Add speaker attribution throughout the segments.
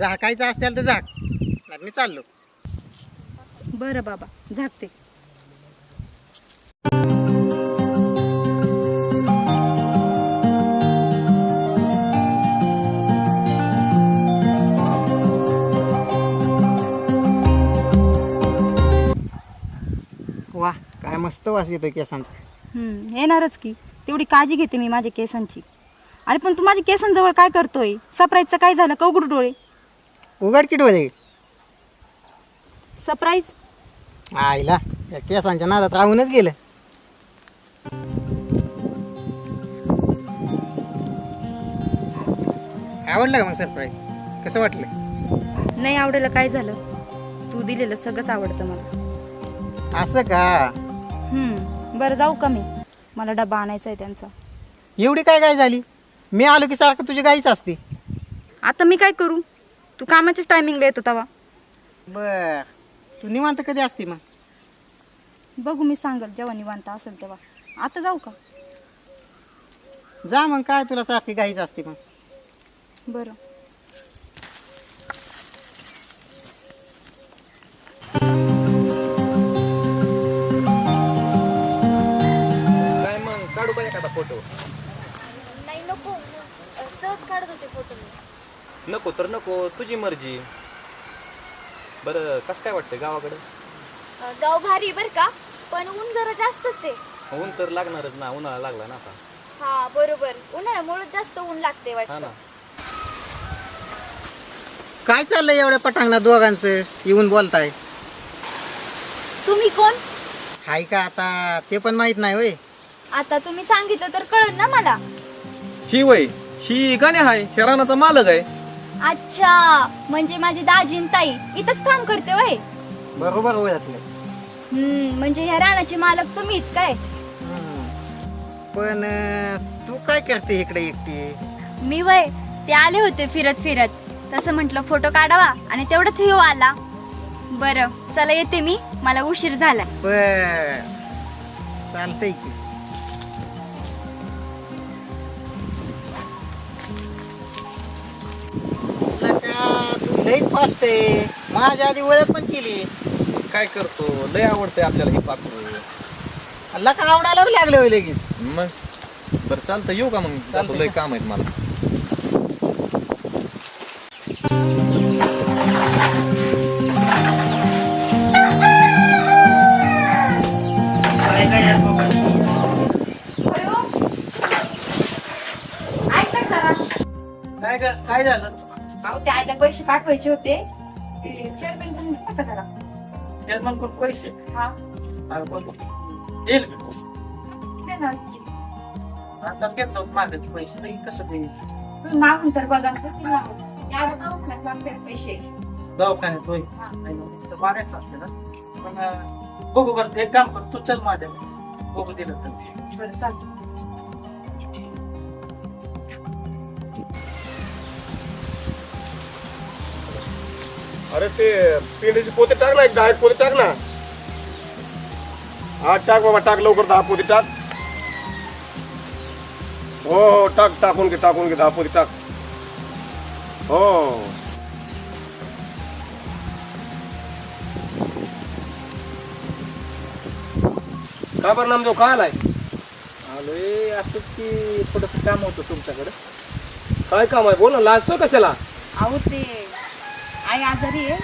Speaker 1: झाकायचं असतील तर झाक. नाही मी चाललो.
Speaker 2: बरं बाबा झाकते.
Speaker 1: वा काय मस्त वास येतोय केसांचा.
Speaker 2: हम्म, येणारच की. तेवढी काळजी घेते मी माझ्या केसांची. अरे पण तू माझ्या केसांजवळ काय करतोय? सरप्राईजचं काय झालं? कवगुड डोळे.
Speaker 1: उघड की डोळे.
Speaker 2: सरप्राईज
Speaker 1: आईला या केसांच्या नादात राहूनच गेलं. आवडलं का मग सरप्राईज कसं वाटलं?
Speaker 2: नाही आवडायला काय झालं? तू दिलेलं सगळंच आवडतं मला.
Speaker 1: असं का?
Speaker 2: हम्म, बरं जाऊ का मी? मला डबा आणायचा आहे त्यांचा.
Speaker 1: एवढी काय काय झाली? मी आलो की सारखं तुझी गाईच असते.
Speaker 2: आता मी काय करू? तू कामाच्याच टायमिंगला येतो तवा.
Speaker 1: बर. तू निवांत कधी असते मग?
Speaker 2: बघू मी सांगल जेव्हा निवांत असेल तेव्हा. आता जाऊ का?
Speaker 1: जा मग काय तुला सारखी गाईच असते मग.
Speaker 2: बरं.
Speaker 3: तर नको तुझी मर्जी. बरं कसं काय वाटतंय गावाकडे?
Speaker 4: अ, गाव भारी बर का पण ऊन जरा जास्तच आहे.
Speaker 3: ऊन तर लागणारच ना उन्हाळा लागला ना आता.
Speaker 4: हा बरोबर. उन्हाळ्यामुळे जास्त ऊन लागते
Speaker 3: हा
Speaker 4: वाटतं.
Speaker 3: ना
Speaker 1: काय चाललंय एवढ्या पटांगणात दोघांचं? येऊन बोलताय.
Speaker 4: तुम्ही कोण?
Speaker 1: हाय का आता? ते पण माहीत नाही होय.
Speaker 4: आता तुम्ही सांगितलं तर कळत ना मला.
Speaker 3: ही वय ही गाणे आहे हेरानाचा मालक आहे.
Speaker 4: अच्छा म्हणजे माझी दाजीन ताई इथंच काम करते वय?
Speaker 1: बरोबर ओळखलं
Speaker 4: हम्म म्हणजे ह्या रानाचे मालक तुम्हीच काय?
Speaker 1: हम्म. पण अं, तू काय करते इकडे एकटी?
Speaker 4: मी वय ते आले होते फिरत फिरत. तसं म्हटलं फोटो काढावा आणि तेवढंच ह्यो आला बरं चला येते मी. मला उशीर झाला
Speaker 1: बर. चालतंय की. लईच फास्ट आहे. माझ्या आधी ओळख पण केली.
Speaker 3: काय करतो? लय आवडतंय आपल्याला हे पाखरू
Speaker 1: लका आवडायला बी लागले होय लगेच.
Speaker 3: मग? बरं चालतं येऊ का मग? जातो
Speaker 1: चालतंय.
Speaker 3: लय? काम आहेत मला.
Speaker 5: काय ग काय झालं?
Speaker 2: ते आईला पैसे पाठवायचे होते. चेअरमॅन घेऊन टाका जरा
Speaker 5: चेअरमन कोण पैसे.
Speaker 2: हा.
Speaker 5: अरे बोल. येईल मी
Speaker 2: देणार.
Speaker 5: आताच घेतलं पैसे नाही कसं देईल?
Speaker 2: तुम्ही मागून तर बघा किती मागून. याला दवाखान्यात लागतात पैसे.
Speaker 5: दवाखान्यात होय?
Speaker 2: हा.
Speaker 5: नाही, नाही, तर मागायचं असते ना. पण अं, बघू बरं एक काम कर तू चल माझ्या. बघू दिलं तर.
Speaker 2: बरं चालतं
Speaker 6: अरे ते पेंडीचे पोते टाक ना एक दहा एक पोते टाक ना. हा टाक बाबा टाक लवकर दहा पोते टाक. हो हो टाक टाकून घे टाकून घे दहा पोते टाक. हो. काय बरं नामदेव काय आलाय?
Speaker 5: आलोय असंच की थोडस काम होतं तुमच्याकडे.
Speaker 6: काय काम आहे? बोल ना लाजतोय कशाला?
Speaker 2: अहो ते आई आजारी आहे.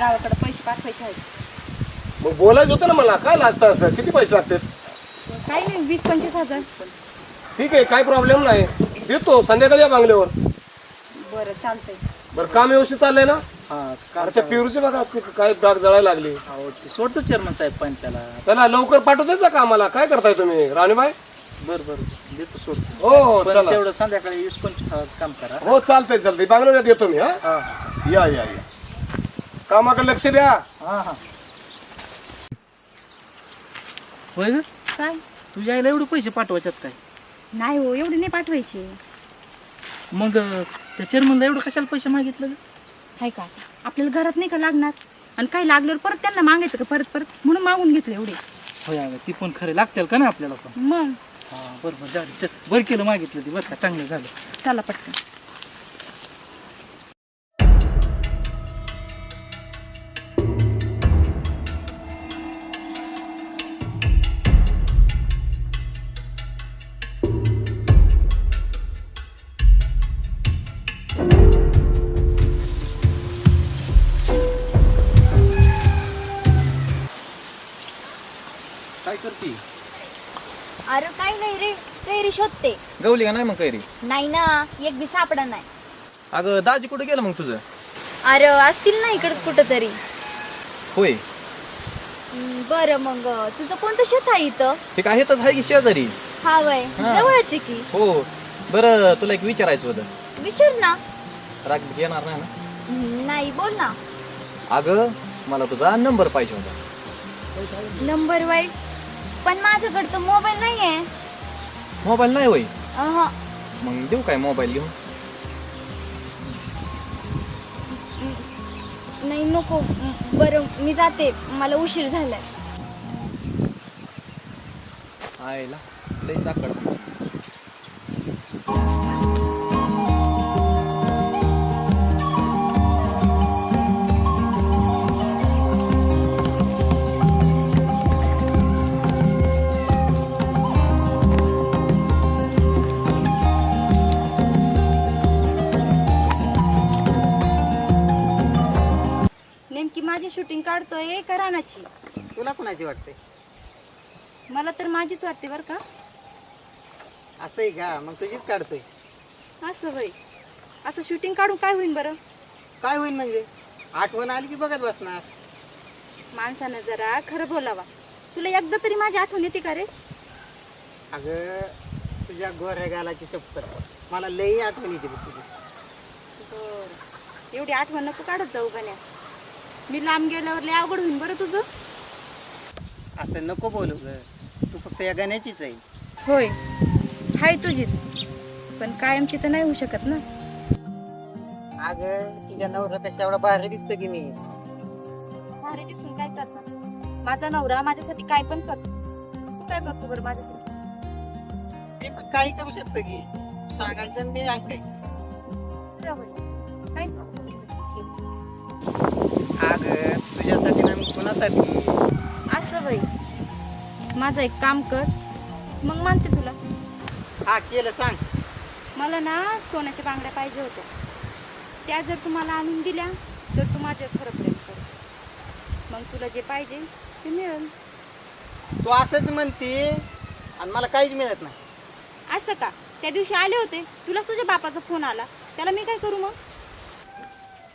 Speaker 2: गावाकडे पैसे पाठवायचे आहेत.
Speaker 6: मग बोलायचं होतं ना मला. काय लाजता असं किती पैसे लागतात?
Speaker 2: काही नाही वीस पंचवीस हजार.
Speaker 6: ठीक आहे काय प्रॉब्लेम नाही. देतो संध्याकाळी या बांगल्यावर.
Speaker 2: बरं चालतंय.
Speaker 6: बरं काम व्यवस्थित चाललंय ना?
Speaker 5: हा
Speaker 6: अरे त्या पेरूचे बघा ते काय डाग जळायला लागली.
Speaker 5: सोडतो चेअरमन साहेब पण त्याला.
Speaker 6: चला लवकर पाठवू द्यायचा कामाला काय करताय तुम्ही राणीबाई?
Speaker 5: बर बर देतो सोडतो.
Speaker 6: हो हो
Speaker 5: पण
Speaker 6: चला.
Speaker 5: तेवढं संध्याकाळी वीस पंचवीस हजाराचं काम करा.
Speaker 6: हो चालतंय चालतंय. बांगल्यावर येतो मी हा?
Speaker 5: हा हा
Speaker 6: या या या. कामाकडे लक्ष द्या.
Speaker 5: हा हा. होय ग?
Speaker 2: काय?
Speaker 5: तुझ्या आईला एवढे पैसे पाठवायच्यात काय?
Speaker 2: नाही हो एवढे नाही पाठवायचे.
Speaker 5: मग अं, त्या चेअरमनला एवढं कशाला पैसे मागितलं ग?
Speaker 2: आहे का? आपल्याला घरात नाही का लागणार? आणि काही लागल्यावर परत त्यांना मागायचं का परत परत? म्हणून मागून घेतले एवढे.
Speaker 5: होय अगं ती पण खरे लागतील का ना आपल्याला पण?
Speaker 2: मग?
Speaker 5: हा बरं बरं झालं चल बरं केलं मागितलं ती बरं का चांगलं झालं.
Speaker 2: चला पटकन.
Speaker 3: काय करते?
Speaker 4: अरे काय नाही रे कैरी शोधते.
Speaker 3: गवली का नाही मग कैरी?
Speaker 4: नाही ना एक बी सापडा नाही.
Speaker 3: अगं दाजी कुठे गेलं मग तुझं?
Speaker 4: अरे असतील ना इकडच कुठं तरी
Speaker 3: होय
Speaker 4: बरं मग तुझं कोणतं शेत आहे इथं?
Speaker 3: ते काय येतच आहे की शेजारी?
Speaker 4: हा वय
Speaker 3: हा.
Speaker 4: जवळच आहे की.
Speaker 3: हो. बरं तुला एक विचारायचं होतं.
Speaker 4: विचार ना.
Speaker 3: राग येणार नाही ना?
Speaker 4: हम्म, नाही बोल ना.
Speaker 3: अगं मला तुझा नंबर पाहिजे होता.
Speaker 4: नंबर वाईट? पण माझ्याकडे तर मोबाईल नाही आहे
Speaker 3: मोबाईल नाही होय?
Speaker 4: अहं.
Speaker 3: मग देऊ काय मोबाईल घेऊन?
Speaker 4: नाही नको. बरं मी जाते. मला उशीर झालाय.
Speaker 3: आयला लई साखर.
Speaker 2: शूटिंग काढतोय का रानाची.
Speaker 1: तुला कुणाची वाटते?
Speaker 2: मला तर माझीच वाटते बरं का.
Speaker 1: असं आहे का? मग तुझीच काढतोय.
Speaker 2: असं होय. असं शूटिंग काढून काय होईल बरं?
Speaker 1: काय होईल म्हणजे? आठवण आली की बघत बसणार.
Speaker 2: माणसानं जरा खरं बोलावा. तुला एकदा तरी माझी आठवण येते का रे?
Speaker 1: अगं तुझ्या गोऱ्या गालाची शपथ मला लई आठवण येते बघ तुझी.
Speaker 2: बरं. एवढी आठवण नको काढत जाऊ गण्या. मी लांब गेल्यावर लय अवघड होईन बरं तुझं.
Speaker 1: असं नको बोलू ग. तू फक्त या गाण्याचीच आहे.
Speaker 2: होय. हाय तुझीच. पण कायमची तर नाही होऊ शकत ना.
Speaker 1: अगं तुझ्या नवऱ्यापेक्षा एवढा भारी दिसतो की मी.
Speaker 2: भारी दिसून काय करणार? माझा नवरा माझ्यासाठी काय पण करतो तू काय करतो बरं माझ्यासाठी?
Speaker 1: मी पण काही करू शकतो की. सांगायचं आणि मी ऐकाय अगं तुझ्यासाठी ना मी कुणासाठी?
Speaker 2: असं बाई. माझं एक काम कर. मग मानते तुला.
Speaker 1: हा केलं सांग.
Speaker 2: मला ना सोन्याच्या बांगड्या पाहिजे होत्या. त्या जर तुम्हाला आणून दिल्या तर तू माझ्या खरं प्रेम कर. मग तुला जे पाहिजे ते मिळेल.
Speaker 1: तू असंच म्हणते आणि मला काहीच मिळत नाही.
Speaker 2: असं का? त्या दिवशी आले होते. तुला तुझ्या बापाचा फोन आला. त्याला मी काय करू मग?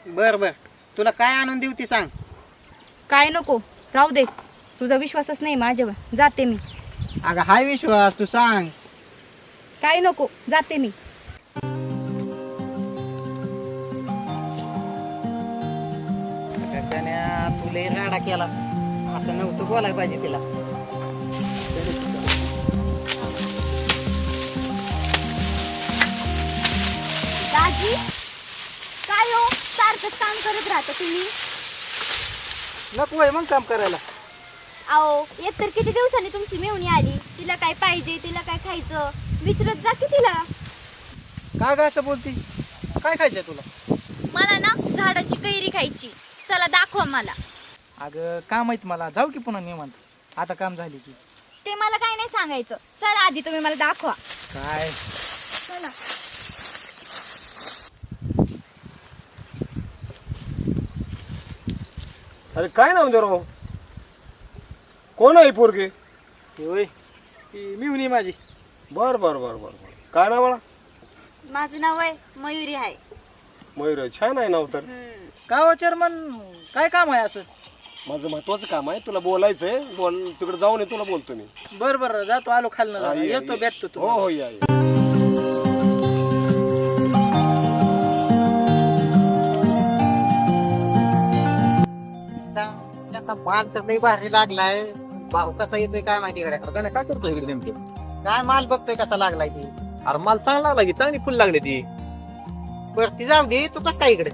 Speaker 1: बर बर. तुला काय आणून देऊ ती सांग.
Speaker 2: काय नको राहू दे. तुझा विश्वासच नाही माझ्यावर. जाते मी.
Speaker 1: अगं हाय विश्वास तू सांग.
Speaker 2: काय नको जाते मी.
Speaker 1: गण्या तू लय राडा केला. असं नव्हतं बोलायला पाहिजे तिला.
Speaker 4: दाजी? हो सारखं काम करत राहता तुम्ही?
Speaker 5: नको आहे मग काम करायला.
Speaker 4: अहो एक तर किती दिवसांनी तुमची मेवणी आली? तिला काय पाहिजे तिला काय खायचं? विचारत जा की तिला.
Speaker 5: काय काय असं बोलती? काय खायचंय तुला?
Speaker 4: मला ना झाडाची कैरी खायची. चला दाखवा मला.
Speaker 5: अगं काम माहीत मला? जाऊ की पुन्हा निवांत. आता काम झाली की.
Speaker 4: ते मला काय नाही सांगायचं. चला आधी तुम्ही मला दाखवा.
Speaker 5: काय?
Speaker 4: चला.
Speaker 6: अरे काय नाव दे राव? कोण आहे पोरगे?
Speaker 5: ती होय मिवणी माझी.
Speaker 6: बर बर बर बर बर. काय नाव बाळा?
Speaker 4: माझं नाव आहे मयुरी आहे.
Speaker 6: मयूर आहे. छान आहे नाव तर.
Speaker 5: गावा चेअरमन काय काम आहे असं?
Speaker 6: माझं महत्वाचं काम आहे तुला बोलायचंय बोल तिकडे जाऊन ये तुला बोलतो मी.
Speaker 5: बर बर जातो आलो खालनं
Speaker 6: हा. ये,
Speaker 5: येतो
Speaker 6: ये.
Speaker 5: भेटतो
Speaker 6: हो
Speaker 5: तू
Speaker 6: हो या या.
Speaker 1: आता माल तर लई भारी लागलाय. भाऊ कसा येतोय काय माहिती
Speaker 3: गण्या काय करतोय इकडे नेमके?
Speaker 1: काय माल बघतोय कसा लागलाय ती.
Speaker 3: अरे माल चांगला लागला की चांगली फुल लागली ती.
Speaker 1: वरती जाऊ दे तू कस काय इकडे?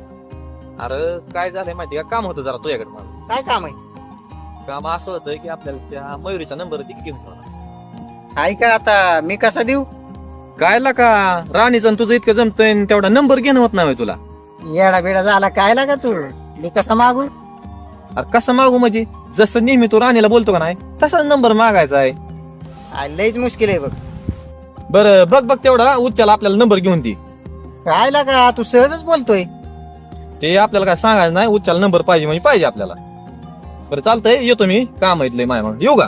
Speaker 3: अरे काय झालंय माहिती का? काम होतं जरा तुझ्याकडे मला.
Speaker 1: काय काम आहे?
Speaker 3: काम असं होतं की आपल्याला त्या मयुरीचा नंबर ती घेऊन ठेवला.
Speaker 1: आहे का आता? मी कसा देऊ?
Speaker 3: काय ला का? राणीचं आणि तुझं इतकं जमतंय आणि तेवढा नंबर घेणं होत नाही होय तुला.
Speaker 1: येडा बिडा झाला काय लागा तू? मी कसा मागू?
Speaker 3: अरे कसं मागू म्हणजे? जसं नेहमी तो राणीला बोलतो का नाही तसाच नंबर मागायचा आहे.
Speaker 1: आ, लयच मुश्किल आहे बघ.
Speaker 3: बर बघ बघ तेवढा उच्चाला आपल्याला नंबर घेऊन दे.
Speaker 1: राहिला का? तू सहजच बोलतोय.
Speaker 3: ते आपल्याला काय सांगायचं नाही उच्चाला नंबर पाहिजे म्हणजे पाहिजे आपल्याला. बरं चालतंय येतो मी. काम येतलं माय म्हणून येऊ का?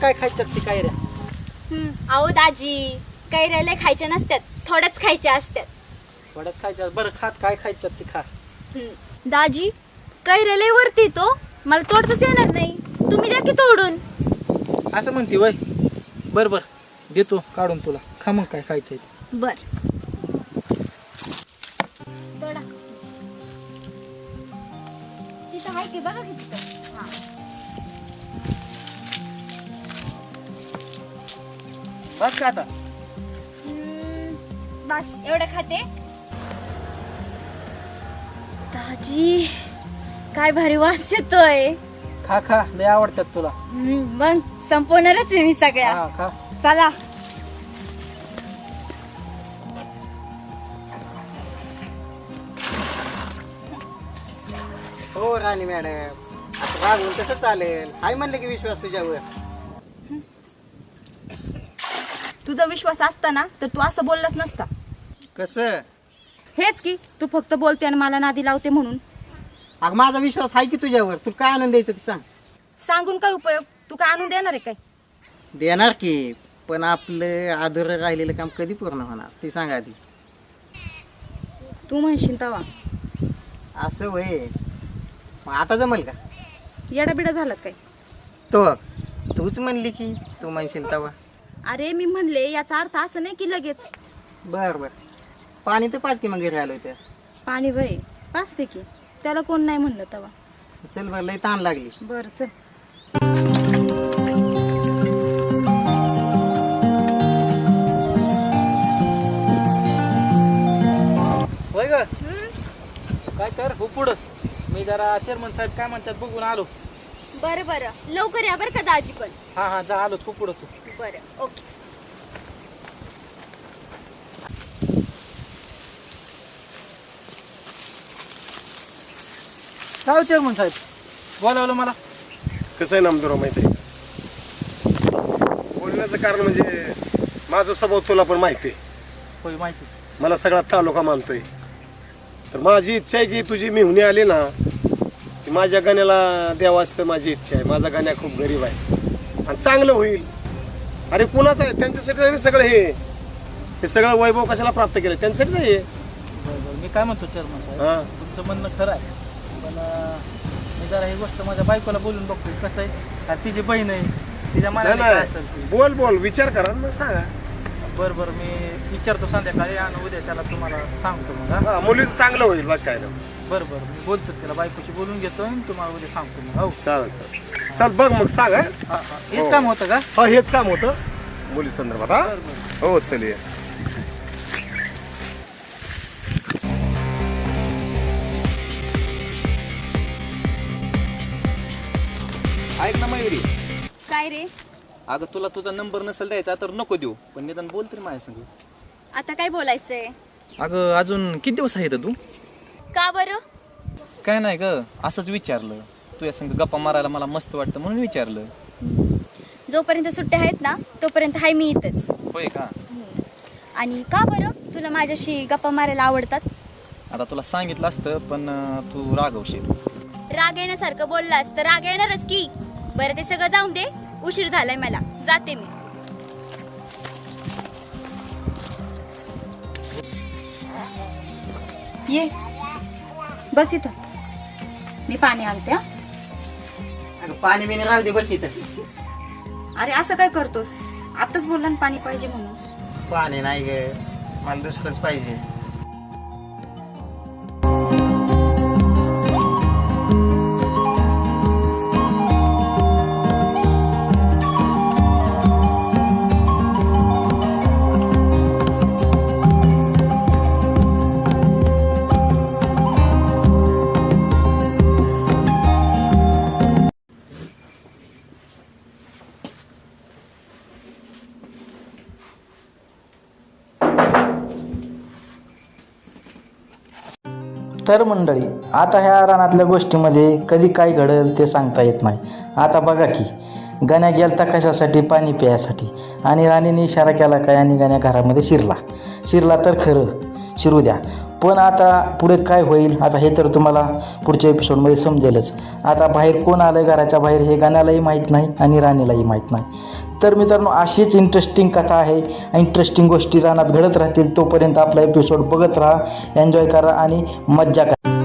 Speaker 5: काय खायचं ते काय रे?
Speaker 4: अहो दाजी कैऱ्याला खायच्या नसत्यात थोड्याच खायच्या असत्यात.
Speaker 5: थोड्याच खायच्या बरं खात काय खायच्यात ती खा.
Speaker 4: हम्म, दाजी कैऱ्याला वरती तो? मला तोडताच येणार नाही. तुम्ही द्या की तोडून.
Speaker 5: असं म्हणते वय. बर बर. देतो काढून तुला. खा मग काय खायचंय ते.
Speaker 4: बर. तोडा. तिथं आहे की बघा की तिथं? हा.
Speaker 5: बस का आता?
Speaker 4: हम्म, बस. एवढं खाते? दाजी काय भारी वास येतोय.
Speaker 5: खा खा. लय आवडतात तुला.
Speaker 4: हम्म, मग संपवणारच आहे मी सगळ्या.
Speaker 5: हा खा.
Speaker 4: चला.
Speaker 1: हो राणी मॅडम. आता रागवून कसं चालेल? हाय म्हणलं की विश्वास तुझ्यावर.
Speaker 2: तुझा विश्वास असता ना तर तू असं बोललाच नसता.
Speaker 1: कसं?
Speaker 2: हेच की तू फक्त बोलते आणि मला नादी लावते म्हणून.
Speaker 1: अगं माझा विश्वास आहे की तुझ्यावर? तू काय आणून द्यायचं ते सांग.
Speaker 2: सांगून काय उपयोग? तू काय आणून देणार आहे काय?
Speaker 1: देणार की पण आपलं आधुर राहिलेलं काम कधी पूर्ण होणार? ते सांग आधी.
Speaker 2: तू म्हणशील तवा.
Speaker 1: असं मग आता जमल का?
Speaker 2: येडाबिडा झाला काय?
Speaker 1: तो तूच म्हणली की तू म्हणशील तवा.
Speaker 2: अरे मी म्हणले याचा अर्थ असं नाही की लगेच.
Speaker 1: बर बर. पाणी तर पाच की मग घरी आलो तर
Speaker 2: पाणी वय पाचते की. त्याला कोण नाही म्हणलं तवा.
Speaker 1: चल बरं लई ताण लागली.
Speaker 2: बरं चल.
Speaker 5: होय ग? काय कर हो पुढं. मी जरा चेअरमन साहेब काय म्हणतात बघून आलो.
Speaker 4: बरं बरं. लवकर या बरं का दाजी पण?
Speaker 5: हा हा जा आलो. खूप पुढं तू.
Speaker 4: बरं ओके.
Speaker 5: काय हो चेअरमन साहेब? बोलावलं मला.
Speaker 6: कसं आहे नामदुरा माहिती आहे? का? बोलण्याचं कारण म्हणजे माझा स्वभाव तुला पण माहिती आहे.
Speaker 5: होय माहिती.
Speaker 6: मला सगळा तालुका मानतोय. तर माझी इच्छा आहे की तुझी मिहुनी आली ना माझ्या गाण्याला द्यावाच तर माझी इच्छा आहे. माझा गाण्या खूप गरीब आहे. आणि चांगलं होईल. अरे कुणाचं आहे? त्यांच्यासाठी आहे सगळं हे हे सगळं वैभव कशाला प्राप्त केलं? त्यांच्यासाठीच आहे. हे.
Speaker 5: मी काय म्हणतो चेअरमन साहेब?
Speaker 6: हा.
Speaker 5: तुमचं म्हणणं खरं आहे. पण अं, मी जरा ही गोष्ट माझ्या बायकोला बोलून बघतो कसं आहे? तिची बहीण आहे. तिच्या
Speaker 6: नाही,
Speaker 5: मनाला काय
Speaker 6: नाही.
Speaker 5: असेल ती?
Speaker 6: बोल बोल. विचार करा मग सांगा.
Speaker 5: बरं बरं मी विचारतो संध्याकाळी आणि उद्या त्याला तुम्हाला सांगतो मग हा?
Speaker 6: हा मुलीचं चांगलं होईल काय नाही.
Speaker 5: बरं बरं मी बोलतो त्याला बायकोशी बोलून घेतो आणि तुम्हाला उद्या सांगतो मग हो?
Speaker 6: चालेल चालेल. चल बघ मग सांग हा.
Speaker 5: हा हा. हेच काम होतं का?
Speaker 6: हा. हेच काम होतं. मुली संदर्भात हा?
Speaker 5: बरं बरं.
Speaker 6: हो चल ये.
Speaker 3: ऐक ना मयुरी
Speaker 4: काय रे?
Speaker 3: अगं तुला तुझा नंबर नसेल द्यायचा तर नको देऊ. पण निदान बोल तरी माझ्या संग.
Speaker 4: आता काय बोलायचंय?
Speaker 3: अगं अजून किती दिवस आहे इथं तू?
Speaker 4: का बरं?
Speaker 3: काय नाही ग असंच विचारलं. तुझ्या संग गप्पा मारायला मला मस्त वाटतं म्हणून विचारलं.
Speaker 4: जोपर्यंत सुट्ट्या आहेत ना तोपर्यंत हाय मी इथंच.
Speaker 3: होय का?
Speaker 4: आणि का बरं तुला माझ्याशी गप्पा मारायला आवडतात?
Speaker 3: आता तुला सांगितलं असतं पण अं, तू रागवशील.
Speaker 4: राग येण्यासारखं बोललास तर राग येणारच की. बरं ते सगळं जाऊन दे. उशीर झालाय मला. जाते मी.
Speaker 2: ये. बस इथं. मी पाणी आणते हा.
Speaker 1: अगं पाणी बिणी राहू दे बस इथं.
Speaker 2: अरे असं काय करतोस? आताच बोलला ना पाणी पाहिजे म्हणून.
Speaker 1: पाणी नाही ग. मला दुसरंच पाहिजे.
Speaker 7: तर मंडळी आता ह्या रानातल्या गोष्टीमध्ये कधी काय घडेल ते सांगता येत नाही. आता बघा की गण्या गेलता कशासाठी? पाणी प्यायसाठी. आणि राणीने इशारा केला काय? आणि गण्या घरामध्ये शिरला. शिरला तर खरं शिरू द्या. पण आता पुढे काय होईल? आता हे तर तुम्हाला पुढच्या एपिसोडमध्ये समजेलच. आता बाहेर कोण आलं घराच्या बाहेर हे गाण्यालाही माहीत नाही आणि राणीलाही माहीत नाही. तर मित्रांनो अशीच इंटरेस्टिंग कथा आहे इंटरेस्टिंग गोष्टी रानात घडत राहतील तोपर्यंत आपला एपिसोड बघत राहा एन्जॉय करा आणि मज्जा करा.